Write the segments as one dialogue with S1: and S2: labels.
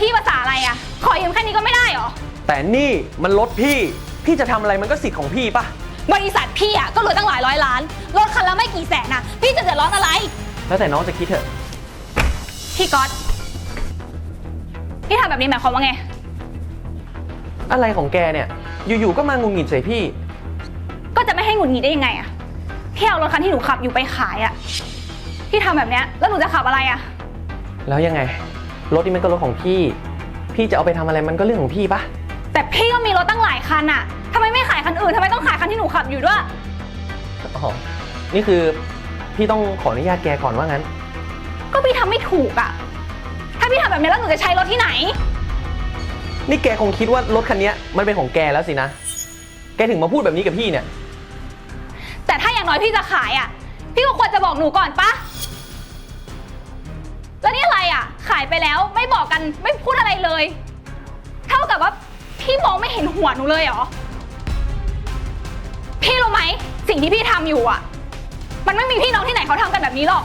S1: พี่ภาษาอะไรอะขอยืมแค่นี้ก็ไม่ได้เหรอ
S2: แต่นี่มันรถพี่ พี่จะทำอะไรมันก็สิทธิ์ของพี่ปะ
S1: บริษัทพี่อะก็รวยตั้งหลายร้อยล้าน รถคันละไม่กี่แสนอะพี่จะเดือดร้อนอะไร
S2: แล้วแต่น้องจะคิดเถอะ
S1: พี่ก๊อตพี่ทำแบบนี้หมายความว่าไง
S2: อะไรของแกเนี่ย อยู่ๆก็มางุนงิดใส่พี่
S1: ก็จะไม่ให้หงุดหงิดได้ยังไงอะพี่เอารถคันที่หนูขับอยู่ไปขายอะพี่ทำแบบเนี้ยแล้วหนูจะขับอะไรอะ
S2: แล้วยังไง รถนี่มันก็รถของพี่ พี่จะเอาไปทำอะไรมันก็เรื่องของพี่ปะ
S1: แต่พี่ก็มีรถตั้งหลายคันอะทำไมไม่ขายคันอื่นทำไมต้องขายคันที่หนูขับอยู่ด้วย
S2: อ๋อนี่คือพี่ต้องขออนุญาตแกก่อนว่างั้น
S1: ก็พี่ทำไม่ถูกอะถ้าพี่ทำแบบนี้แล้วหนูจะใช้รถที่ไหน
S2: นี่แกคงคิดว่ารถคันเนี้ยมันเป็นของแกแล้วสินะ แกถึงมาพูดแบบนี้กับพี่เนี่ย
S1: แต่ถ้าอย่างน้อยพี่จะขายอะพี่ก็ควรจะบอกหนูก่อนปะ ไปแล้ว ไม่บอกกันไม่พูดอะไรเลย เท่ากับว่าพี่มองไม่เห็นหัวหนูเลยเหรอ พี่รู้ไหมสิ่งที่พี่ทำอยู่อะมันไม่มีพี่น้องที่ไหนเขาทำกันแบบนี้หรอก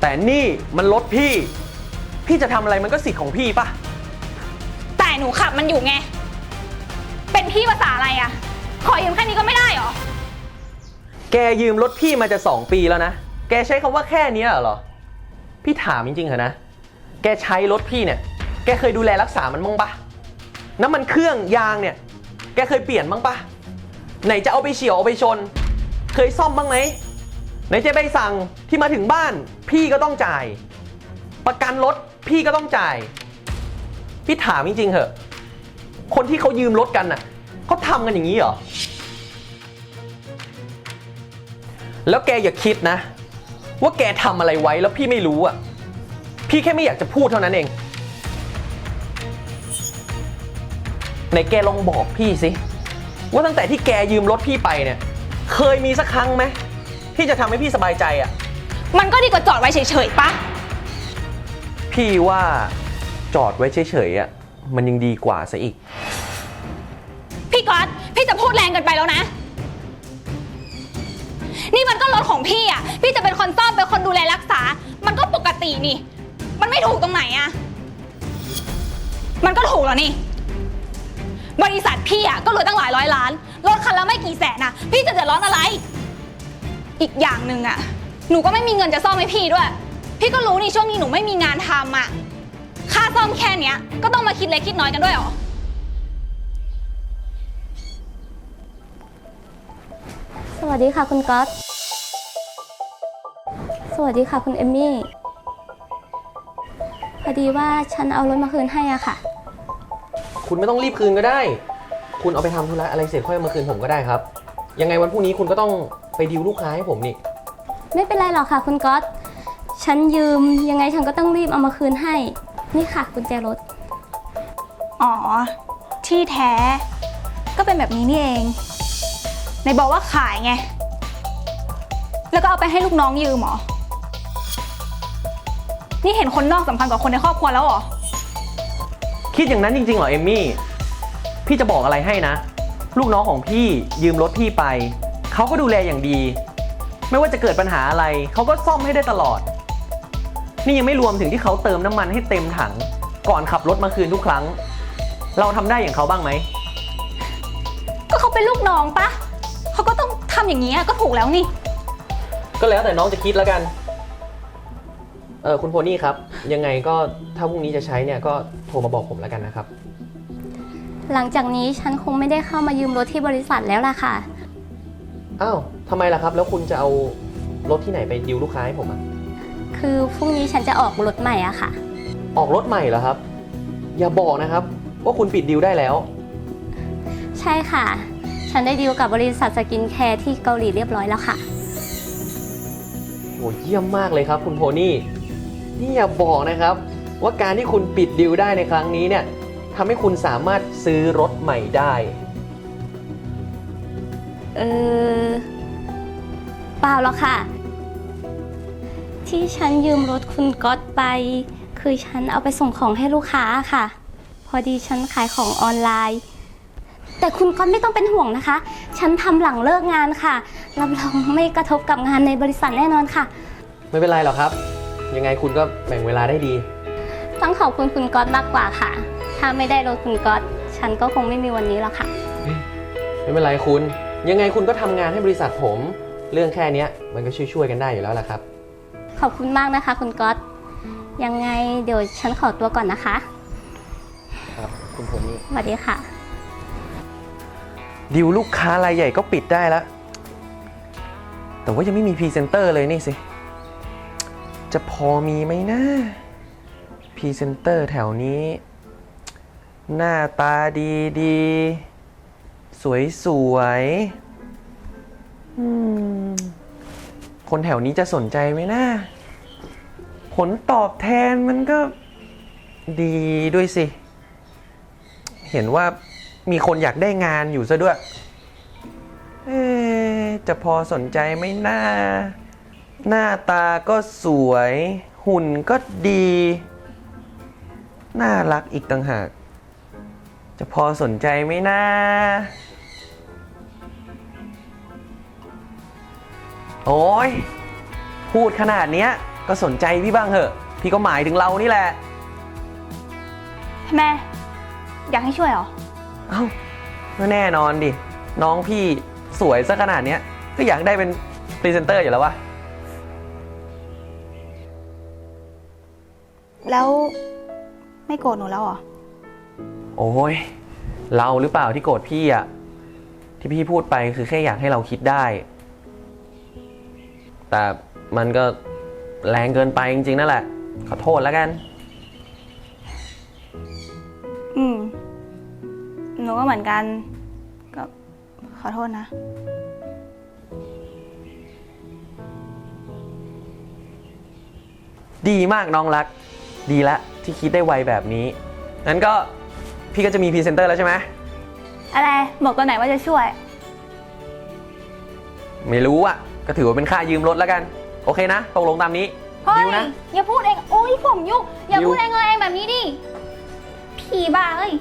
S2: แต่นี่มันรถพี่ พี่จะทำอะไรมันก็สิทธิ์ของพี่ปะ
S1: แต่หนูขับมันอยู่ไง เป็นพี่ภาษาอะไรอะขอยืมแค่นี้ก็ไม่ได้เหรอ
S2: แกยืมรถพี่มาจะสองปีแล้วนะ แกใช้คำว่าแค่เนี้ยเหรอ พี่ถามจริงๆเหรอนะ แกใช้รถพี่เนี่ย แกเคยดูแลรักษามันบ้างปะน้ำมันเครื่องยางเนี่ย แกเคยเปลี่ยนบ้างปะไหนจะเอาไปเฉียวเอาไปชน เคยซ่อมบ้างไหมไหนจะใบสั่งที่มาถึงบ้าน พี่ก็ต้องจ่าย ประกันรถพี่ก็ต้องจ่าย พี่ถามจริงๆเหอะ คนที่เขายืมรถกันน่ะเขาทำกันอย่างนี้เหรอ แล้วแกอย่าคิดนะ ว่าแกทำอะไรไว้แล้วพี่ไม่รู้อะ พี่แค่ไม่อยากจะพูดเท่านั้นเองไหนแกลองบอกพี่สิ ว่าตั้งแต่ที่แกยืมรถพี่ไปเนี่ย เคยมีสักครั้งไหมที่จะทำให้พี่สบายใจอะ
S1: มันก็ดีกว่าจอดไว้เฉยๆปะ
S2: พี่ว่าจอดไว้เฉยๆอะมันยังดีกว่าซะอีก
S1: พี่ก๊อตพี่จะพูดแรงเกินไปแล้วนะ นี่มันก็รถของพี่อะ พี่จะเป็นคนซ่อมเป็นคนดูแลรักษา มันก็ปกตินี่ มันไม่ถูกตรงไหนอะมันก็ถูกแล้วนี่ บริษัทพี่อะก็รวยตั้งหลายร้อยล้าน รถคันละไม่กี่แสนนะพี่จะเดือดร้อนอะไร อีกอย่างหนึ่งอะหนูก็ไม่มีเงินจะซ่อมให้พี่ด้วย พี่ก็รู้นี่ช่วงนี้หนูไม่มีงานทำอะค่าซ่อมแค่เนี้ย ก็ต้องมาคิดเล็กคิดน้อยกันด้วยเหรอ
S3: สวัสดีค่ะคุณก๊อต สวัสดีค่ะคุณเอมมี่ พอดีว่าฉันเอารถมาคืนให้อะค่ะ
S2: คุณไม่ต้องรีบคืนก็ได้ คุณเอาไปทำธุระอะไรเสร็จค่อยเอามาคืนผมก็ได้ครับ ยังไงวันพรุ่งนี้คุณก็ต้องไปดีลลูกค้าให้ผมนี่
S3: ไม่เป็นไรหรอกค่ะ คุณก๊อตฉันยืมยังไงฉันก็ต้องรีบเอามาคืนให้ นี่ค่ะกุญแจรถ
S1: อ๋อ ที่แท้ ก็เป็นแบบนี้นี่เองในบอกว่าขายไง แล้วก็เอาไปให้ลูกน้องยืมเหรอ นี่เห็นคนนอกสำคัญกว่าคนในครอบครัวแล้วเหรอ
S2: คิดอย่างนั้นจริงๆเหรอเอมมี่ พี่จะบอกอะไรให้นะ ลูกน้องของพี่ยืมรถพี่ไป เขาก็ดูแลอย่างดี ไม่ว่าจะเกิดปัญหาอะไร เขาก็ซ่อมให้ได้ตลอด นี่ยังไม่รวมถึงที่เขาเติมน้ำมันให้เต็มถัง ก่อนขับรถมาคืนทุกครั้ง เราทำได้อย่างเขาบ้างไหม
S1: ก็เขาเป็นลูกน้องปะ เขาก็ต้องทำอย่างนี้ยก็ถูกแล้วนี่
S2: ก็แล้วแต่น้องจะคิดแล้วกัน เออคุณโพนี่ครับ ยังไงก็ถ้าพรุ่งนี้จะใช้เนี่ยก็โทรมาบอกผมแล้วกันนะครับ
S3: หลังจากนี้ฉันคงไม่ได้เข้ามายืมรถที่บริษัทแล้วล่ะค่ะ
S2: อ้าวทำไมล่ะครับ แล้วคุณจะเอารถที่ไหนไปดิวลูกค้าให้ผมอะ
S3: คือพรุ่งนี้ฉันจะออกรถใหม่อะค่ะ
S2: ออกรถใหม่เหรอครับ อย่าบอกนะครับ ว่าคุณปิดดิวได้แล้ว
S3: ใช่ค่ะ ฉันได้ดีลกับบริษัทสกินแคร์ที่เกาหลีเรียบร้อยแล้วค่ะ
S2: โหเยี่ยมมากเลยครับ คุณโพนี่ นี่อย่าบอกนะครับ ว่าการที่คุณปิดดิวได้ในครั้งนี้เนี่ยทำให้คุณสามารถซื้อรถใหม่ได้
S3: เออเปล่าหรอกค่ะ ที่ฉันยืมรถคุณก๊อตไป คือฉันเอาไปส่งของให้ลูกค้าค่ะ พอดีฉันขายของออนไลน์ แต่คุณก๊อตไม่ต้องเป็นห่วงนะคะ ฉันทำหลังเลิกงานค่ะรับรองไม่กระทบกับงานในบริษัทแน่นอนค่ะ
S2: ไม่เป็นไรหรอกครับ ยังไงคุณก็แบ่งเวลาได้ดี
S3: ต้องขอบคุณคุณก๊อตมากกว่าค่ะ ถ้าไม่ได้รถคุณก๊อตฉันก็คงไม่มีวันนี้หรอกค่ะ
S2: ไม่เป็นไรคุณ ยังไงคุณก็ทำงานให้บริษัทผม เรื่องแค่เนี้ยมันก็ช่วยๆกันได้อยู่แล้วล่ะครับ
S3: ขอบคุณมากนะคะ คุณก๊อตยังไงเดี๋ยวฉันขอตัวก่อนนะคะ
S2: ครับคุณผม
S3: สวัสดีค่ะ
S2: ดิวลูกค้ารายใหญ่ก็ปิดได้แล้ว แต่ว่ายังไม่มีพรีเซนเตอร์เลยนี่สิ จะพอมีไหมนะพรีเซนเตอร์แถวนี้ หน้าตาดีดีสวยสวยคนแถวนี้จะสนใจไหมนะผลตอบแทนมันก็ดีด้วยสิ เห็นว่ามีคนอยากได้งานอยู่ซะด้วย เอจะพอสนใจไหมหน้า หน้าตาก็สวย หุ่นก็ดี น่ารักอีกต่างหาก จะพอสนใจไหมนะ โอ้ย พูดขนาดเนี้ย ก็สนใจพี่บ้างเหอะ พี่ก็หมายถึงเรานี่แหละ
S1: แม่อยากให้ช่วยเหรอ
S2: เอ้าก็แน่นอนดิ น้องพี่สวยซะขนาดเนี้ย ก็อยากได้เป็นพรีเซนเตอร์อยู่แล้ววะ
S1: แล้วไม่โกรธหนูแล้วเหรอ
S2: โอ้ยเราหรือเปล่าที่โกรธพี่อะที่พี่พูดไปคือแค่อยากให้เราคิดได้ แต่มันก็แรงเกินไปจริงๆนั่นแหละ ขอโทษแล้วกัน
S1: อืม หนูก็เหมือนกัน ก็ขอโทษนะ
S2: ดีมากน้องรัก ดีละที่คิดได้ไวแบบนี้งั้นก็พี่ก็จะมีพรีเซนเตอร์แล้วใช่ไหม
S1: อะไรบอกตอนไหนว่าจะช่วย
S2: ไม่รู้อะก็ถือว่าเป็นค่ายืมรถแล้วกัน โอเคนะตกลงตามนี้
S1: เฮ้ย
S2: ดิวนะ
S1: อย่าพูดเอง โอ้ยผมยุ่งอย่า
S2: ดิว
S1: พูดเองเลยแบบนี้ดิ ผีบ้าเอ้ย